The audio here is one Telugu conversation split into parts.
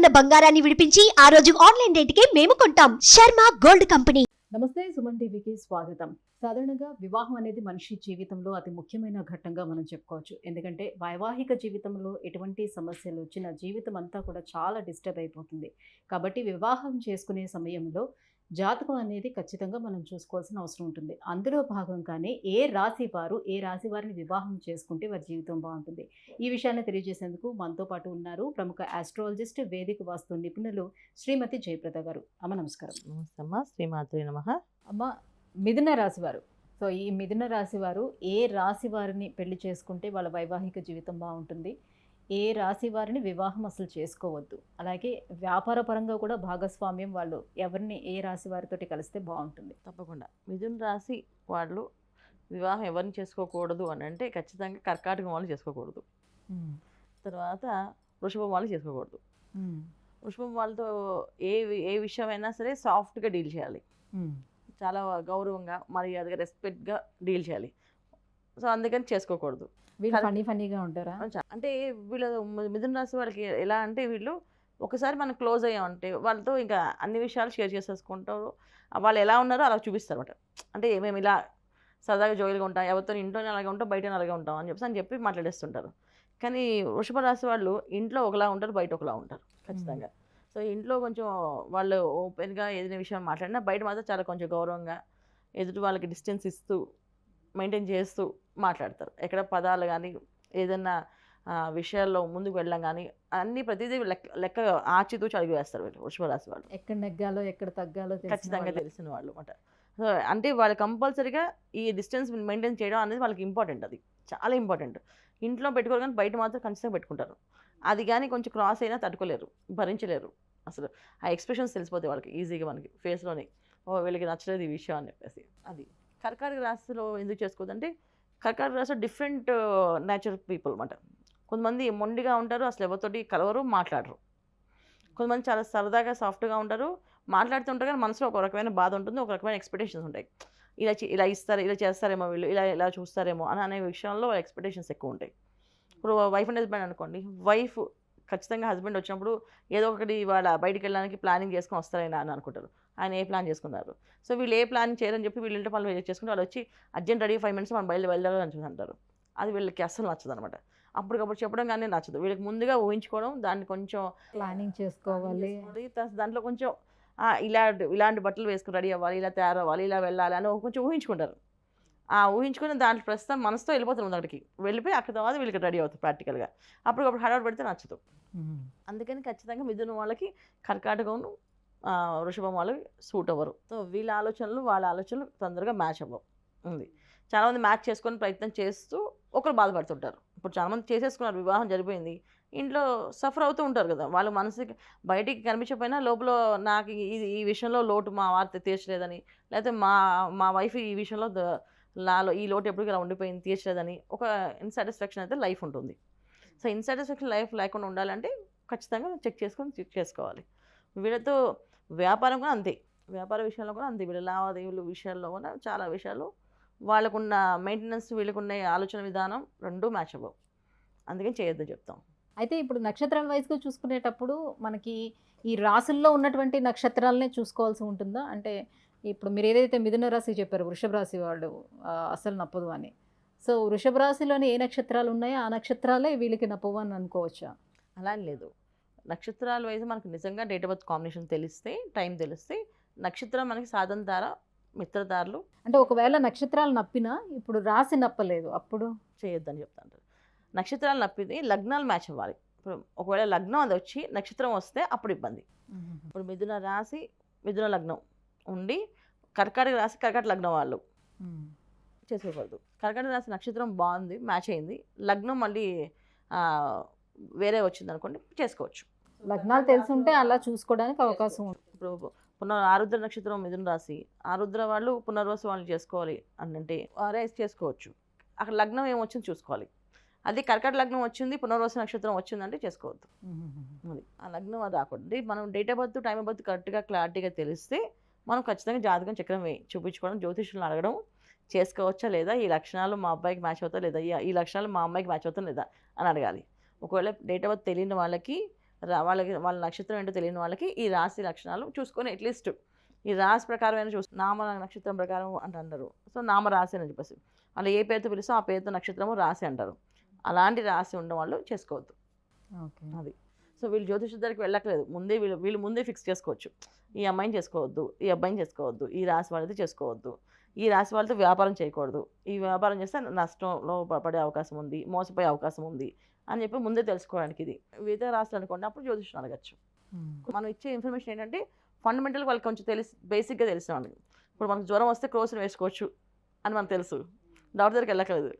ఉన్న బంగారాన్ని విడిపించి ఆ రోజు ఆన్లైన్ రేటుకే మేము కొంటాం. Sharma gold company. నమస్తే సుమన్ టీవీకి స్వాగతం. సాధారణంగా వివాహం అనేది మనిషి జీవితంలో అతి ముఖ్యమైన ఘట్టంగా మనం చెప్పుకోవచ్చు. ఎందుకంటే వైవాహిక జీవితంలో ఎటువంటి సమస్యలు వచ్చినా జీవితం అంతా కూడా చాలా డిస్టర్బ్ అయిపోతుంది. కాబట్టి వివాహం చేసుకునే సమయంలో జాతకం అనేది ఖచ్చితంగా మనం చూసుకోవాల్సిన అవసరం ఉంటుంది. అందులో భాగంగానే ఏ రాశి వారు ఏ రాశి వారిని వివాహం చేసుకుంటే వారి జీవితం బాగుంటుంది. ఈ విషయాన్ని తెలియజేసేందుకు మనతో పాటు ఉన్నారు ప్రముఖ ఆస్ట్రాలజిస్ట్ వేదిక వాస్తు నిపుణులు శ్రీమతి జయప్రద గారు. అమ్మ నమస్కారం. నమస్తే అమ్మ శ్రీమాత్రి నమ. అమ్మ మిథున రాశి వారు సో ఈ మిథున రాశి వారు ఏ రాశి వారిని పెళ్ళి చేసుకుంటే వాళ్ళ వైవాహిక జీవితం బాగుంటుంది? ఏ రాశి వారిని వివాహం అసలు చేసుకోవద్దు. అలాగే వ్యాపార పరంగా కూడా భాగస్వామ్యం వాళ్ళు ఎవరిని ఏ రాశి వారితోటి కలిస్తే బాగుంటుంది. తప్పకుండా. మిథున రాశి వాళ్ళు వివాహం ఎవరిని చేసుకోకూడదు అని అంటే ఖచ్చితంగా కర్కాటకం వాళ్ళు చేసుకోకూడదు. తర్వాత వృషభం వాళ్ళు చేసుకోకూడదు. వృషభం వాళ్ళతో ఏ ఏ విషయమైనా సరే సాఫ్ట్గా డీల్ చేయాలి. చాలా గౌరవంగా మర్యాదగా రెస్పెక్ట్గా డీల్ చేయాలి. సో అందుకని చేసుకోకూడదు. వీళ్ళు. ఫనీ ఫనీగా ఉంటారా? అంటే వీళ్ళ మిథున రాశి వాళ్ళకి ఎలా అంటే వీళ్ళు ఒకసారి మనం క్లోజ్ అయ్యామంటే వాళ్ళతో ఇంకా అన్ని విషయాలు షేర్ చేసేసుకుంటారు. వాళ్ళు ఎలా ఉన్నారో అలా చూపిస్తారు అనమాట అంటే మేము ఇలా సరదాగా జోయిల్గా ఉంటాం ఎవరితో ఇంట్లోనే అలాగే ఉంటాం బయట అలాగే ఉంటాం అని చెప్పి అని చెప్పి మాట్లాడేస్తుంటారు. కానీ వృషభ రాశి వాళ్ళు ఇంట్లో ఒకలా ఉంటారు బయట ఒకలా ఉంటారు ఖచ్చితంగా. సో ఇంట్లో కొంచెం వాళ్ళు ఓపెన్గా ఏదైనా విషయం మాట్లాడినా బయట మాత్రం చాలా కొంచెం గౌరవంగా ఎదుటి వాళ్ళకి డిస్టెన్స్ ఇస్తూ మెయింటైన్ చేస్తూ మాట్లాడతారు. ఎక్కడ పదాలు కానీ ఏదైనా విషయాల్లో ముందుకు వెళ్ళడం కానీ అన్ని ప్రతిదీ లెక్క లెక్క ఆచితూచి అడుగు వేస్తారు వీళ్ళు వృషభ రాశి వాళ్ళు. ఎక్కడ నెగ్గాలో ఎక్కడ తగ్గాలో ఖచ్చితంగా. తెలిసిన వాళ్ళు అనమాట సో అంటే వాళ్ళు కంపల్సరీగా ఈ డిస్టెన్స్ మెయింటైన్ చేయడం అనేది వాళ్ళకి ఇంపార్టెంట్ అది. చాలా ఇంపార్టెంట్. ఇంట్లో పెట్టుకోరు కానీ బయట మాత్రం ఖచ్చితంగా పెట్టుకుంటారు. అది కానీ కొంచెం క్రాస్ అయినా తట్టుకోలేరు భరించలేరు. అసలు ఆ ఎక్స్ప్రెషన్స్ తెలిసిపోతాయి వాళ్ళకి ఈజీగా మనకి ఫేస్లోనే. ఓ వీళ్ళకి నచ్చలేదు ఈ విషయం అని చెప్పేసి. అది. కర్కాటక రాశిలో ఎందుకు చేసుకోదంటే కర్కాటక రాశిలో డిఫరెంట్ నేచర్ పీపుల్ అనమాట కొంతమంది మొండిగా ఉంటారు అసలు ఎవరితోటి కలవరు మాట్లాడరు. కొంతమంది చాలా సరదాగా సాఫ్ట్గా ఉంటారు మాట్లాడుతుంటారు కానీ మనసులో ఒక రకమైన బాధ ఉంటుంది ఒక రకమైన ఎక్స్పెక్టేషన్స్ ఉంటాయి. ఇలా ఇలా ఇస్తారు ఇలా చేస్తారేమో వీళ్ళు ఇలా ఇలా చూస్తారేమో అని అనే విషయంలో ఎక్స్పెక్టేషన్స్ ఎక్కువ ఉంటాయి. ఇప్పుడు వైఫ్ అండ్ హస్బెండ్ అనుకోండి వైఫ్ ఖచ్చితంగా హస్బెండ్ వచ్చినప్పుడు ఏదో ఒకటి వాళ్ళ బయటికి వెళ్ళడానికి ప్లానింగ్ చేసుకొని వస్తారైనా అని అనుకుంటారు. ఆయన ఏ ప్లాన్ చేసుకున్నారు? సో వీళ్ళు ఏ ప్లాన్ చేయరని చెప్పి వీళ్ళ ఇంటి పనులు చేసుకుంటే వాళ్ళు వచ్చి అర్జెంట్ రెడీ ఫైవ్ మినిట్స్ మనం బయలు వెళ్ళాలని చెప్పి అంటారు. అది వీళ్ళకి అస్సలు నచ్చదు అనమాట అప్పటికప్పుడు చెప్పడం కానీ నచ్చదు. వీళ్ళకి ముందుగా ఊహించుకోవడం దాన్ని కొంచెం ప్లానింగ్ చేసుకోవాలి. దాంట్లో కొంచెం ఆ, ఇలాంటి ఇలాంటి బట్టలు వేసుకుని రెడీ అవ్వాలి ఇలా తయారవ్వాలి ఇలా వెళ్ళాలి అని కొంచెం ఊహించుకుంటారు. ఆ ఊహించుకుని దాంట్లో ప్రస్తుతం మనసుతో వెళ్ళిపోతారు అక్కడికి. వెళ్ళిపోయి అక్కడ తర్వాత వీళ్ళకి రెడీ అవుతారు ప్రాక్టికల్గా. అప్పటికప్పుడు హడావుడు పెడితే నచ్చదు. అందుకని ఖచ్చితంగా మిథున వాళ్ళకి కర్కాటకం వృషభం వాళ్ళకి సూట్ అవ్వరు. సో వీళ్ళ ఆలోచనలు వాళ్ళ ఆలోచనలు తొందరగా మ్యాచ్ అవ్వవు. ఉంది. చాలామంది మ్యాచ్ చేసుకొని ప్రయత్నం చేస్తూ ఒకరు బాధపడుతుంటారు. ఇప్పుడు చాలామంది చేసేసుకున్నారు వివాహం జరిపోయింది ఇంట్లో సఫర్ అవుతూ ఉంటారు కదా వాళ్ళ మనసుకి బయటికి కనిపించకపోయినా లోపల నాకు ఇది ఈ విషయంలో లోటు మా వార్త తీర్చలేదని లేకపోతే మా మా వైఫ్ ఈ విషయంలో నాలో ఈ లోటు ఎప్పటికీ ఇలా ఉండిపోయింది తీర్చలేదని ఒక ఇన్సాటిస్ఫాక్షన్ అయితే లైఫ్ ఉంటుంది. సో ఇన్సాటిస్ఫాక్షన్ లైఫ్ లేకుండా ఉండాలంటే ఖచ్చితంగా చెక్ చేసుకొని చెక్ చేసుకోవాలి. వీళ్ళతో వ్యాపారం కూడా అంతే. వ్యాపార విషయంలో కూడా అంతే. వీళ్ళ లావాదేవీల విషయాల్లో కూడా చాలా విషయాలు వాళ్ళకున్న మెయింటెనెన్స్ వీళ్ళకున్న ఆలోచన విధానం రెండూ మ్యాచ్ అవ్వవు. అందుకని చేయొద్దు చెప్తాం. అయితే ఇప్పుడు నక్షత్రాల వైజ్గా చూసుకునేటప్పుడు మనకి ఈ రాసుల్లో ఉన్నటువంటి నక్షత్రాలనే చూసుకోవాల్సి ఉంటుందా? అంటే ఇప్పుడు మీరు ఏదైతే మిథున రాశి చెప్పారు వృషభ రాశి వాళ్ళు అసలు నప్పదు అని. సో వృషభ రాశిలోని ఏ నక్షత్రాలు ఉన్నాయో ఆ నక్షత్రాలే వీళ్ళకి నప్పవు అని అనుకోవచ్చా? అలా లేదు. నక్షత్రాల వైజ్ మనకు నిజంగా డేట్ ఆఫ్ బర్త్ కాంబినేషన్ తెలిస్తే టైం తెలిస్తే నక్షత్రం మనకి సాధన తార మిత్రతారలు అంటే ఒకవేళ నక్షత్రాలు నప్పినా ఇప్పుడు రాశి నప్పలేదు అప్పుడు? చేయొద్దని చెప్తాను నక్షత్రాలు నప్పితే లగ్నాలు మ్యాచ్ అవ్వాలి. ఇప్పుడు ఒకవేళ లగ్నం అది వచ్చి నక్షత్రం వస్తే అప్పుడు ఇబ్బంది. ఇప్పుడు మిథున రాశి మిథున లగ్నం ఉండి కర్కాటక రాశి కర్కాటక లగ్నం వాళ్ళు చేసుకోకూడదు. కర్కాటక రాశి నక్షత్రం బాగుంది మ్యాచ్ అయింది. లగ్నం మళ్ళీ వేరే వచ్చింది అనుకోండి చేసుకోవచ్చు. లగ్నాలు తెలిసి ఉంటే అలా చూసుకోవడానికి అవకాశం ఉంటుంది. ఇప్పుడు పునర్ ఆరుద్ర నక్షత్రం మిథున రాశి. ఆరుద్ర వాళ్ళు పునర్వసు వాళ్ళు చేసుకోవాలి అని అంటే రైస్ చేసుకోవచ్చు. అక్కడ లగ్నం ఏమొచ్చింది చూసుకోవాలి. అది కర్కట లగ్నం వచ్చింది పునర్వసు నక్షత్రం వచ్చిందంటే చేసుకోవద్దు. అది ఆ లగ్నం అది రాకూడదు. మనం date of birth time of birth కరెక్ట్గా క్లారిటీగా తెలిస్తే మనం ఖచ్చితంగా జాతకం చక్రం చూపించుకోవడం జ్యోతిష్యులను అడగడం చేసుకోవచ్చా లేదా? ఈ లక్షణాలు మా అబ్బాయికి మ్యాచ్ అవుతా లేదా? ఈ- లక్షణాలు మా అమ్మాయికి మ్యాచ్ అవుతా లేదా? అని అడగాలి. ఒకవేళ డేట్ ఆఫ్ బర్త్ తెలియని వాళ్ళకి వాళ్ళకి వాళ్ళ నక్షత్రం ఏంటో తెలియని వాళ్ళకి ఈ రాశి లక్షణాలు చూసుకొని అట్లీస్ట్ ఈ రాశి ప్రకారమైన చూసి నామ నక్షత్రం ప్రకారం అంట అంటారు. సో నామ రాశి అని చెప్పేసి. వాళ్ళు ఏ పేరుతో పిలుస్తో ఆ పేరుతో నక్షత్రము రాశి అంటారు. అలాంటి రాశి ఉన్న వాళ్ళు చేసుకోవద్దు. ఓకే. అది. సో వీళ్ళు జ్యోతిష దగ్గరికి వెళ్ళట్లేదు. ముందే వీళ్ళు వీళ్ళు ముందే ఫిక్స్ చేసుకోవచ్చు. ఈ అమ్మాయిని చేసుకోవద్దు ఈ అబ్బాయిని చేసుకోవద్దు ఈ రాశి వాళ్ళది చేసుకోవద్దు. ఈ రాశి వాళ్ళతో వ్యాపారం చేయకూడదు. ఈ వ్యాపారం చేస్తే నష్టంలో పడే అవకాశం ఉంది మోసపోయే అవకాశం ఉంది. అని చెప్పి ముందే తెలుసుకోవడానికి ఇది. వివిధ రాశులు అనుకోండి అప్పుడు జ్యోతిషం అడగచ్చు. మనం ఇచ్చే ఇన్ఫర్మేషన్ ఏంటంటే ఫండమెంటల్ వాళ్ళకి కొంచెం తెలిసి బేసిక్గా తెలిసిన వాళ్ళకి ఇప్పుడు మనకు జ్వరం వస్తే క్రోసిన్ వేసుకోవచ్చు అని మనకు తెలుసు. డాక్టర్ దగ్గరికి వెళ్ళకలేదు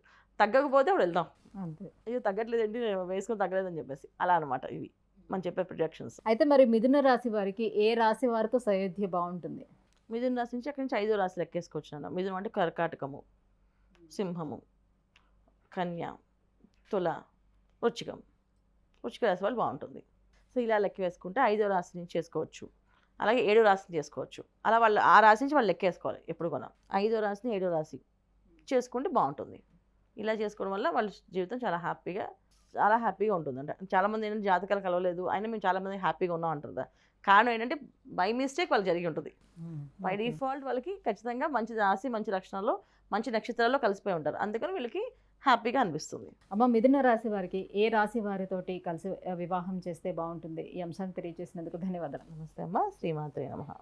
తగ్గకపోతే అప్పుడు వెళ్దాం. అంతే. అయ్యో తగ్గట్లేదండి నేను వేసుకొని తగ్గలేదని చెప్పేసి. అలా అనమాట ఇవి. మనం చెప్పే ప్రొజెక్షన్స్ అయితే మరి మిథున రాశి వారికి ఏ రాశి వారితో సయోధ్య బాగుంటుంది? మిథున రాశి నుంచి అక్కడి నుంచి ఐదో రాశి లెక్కేసుకోవచ్చు నాన్న. మిథునం అంటే కర్కాటకము సింహము కన్య తుల వృచ్చికం వృచ్చిక రాశి వాళ్ళు బాగుంటుంది. సో ఇలా లెక్క వేసుకుంటే ఐదో రాశి నుంచి చేసుకోవచ్చు. అలాగే ఏడో రాశిని చేసుకోవచ్చు. అలా వాళ్ళు ఆ రాశి నుంచి వాళ్ళు లెక్కేసుకోవాలి ఎప్పుడు కొన ఐదో రాశిని ఏడో రాశి చేసుకుంటే బాగుంటుంది. ఇలా చేసుకోవడం వల్ల వాళ్ళ జీవితం చాలా హ్యాపీగా చాలా హ్యాపీగా ఉంటుంది అంటే చాలామంది ఏంటంటే జాతకాలు కలవలేదు అయినా మేము చాలామంది హ్యాపీగా ఉన్నాం అంటారు. కారణం ఏంటంటే బై మిస్టేక్ వాళ్ళు జరిగి ఉంటుంది. బై. డిఫాల్ట్ వాళ్ళకి ఖచ్చితంగా మంచి రాశి మంచి లక్షణాల్లో మంచి నక్షత్రాల్లో కలిసిపోయి ఉంటారు. అందుకని వీళ్ళకి హ్యాపీగా అనిపిస్తుంది. అమ్మ మిథున రాశి వారికి ఏ రాశి వారితోటి కలిసి వివాహం చేస్తే బాగుంటుంది? ఈ అంశాన్ని తెలియజేసినందుకు ధన్యవాదాలు. నమస్తే అమ్మ. శ్రీమాత్రే నమ.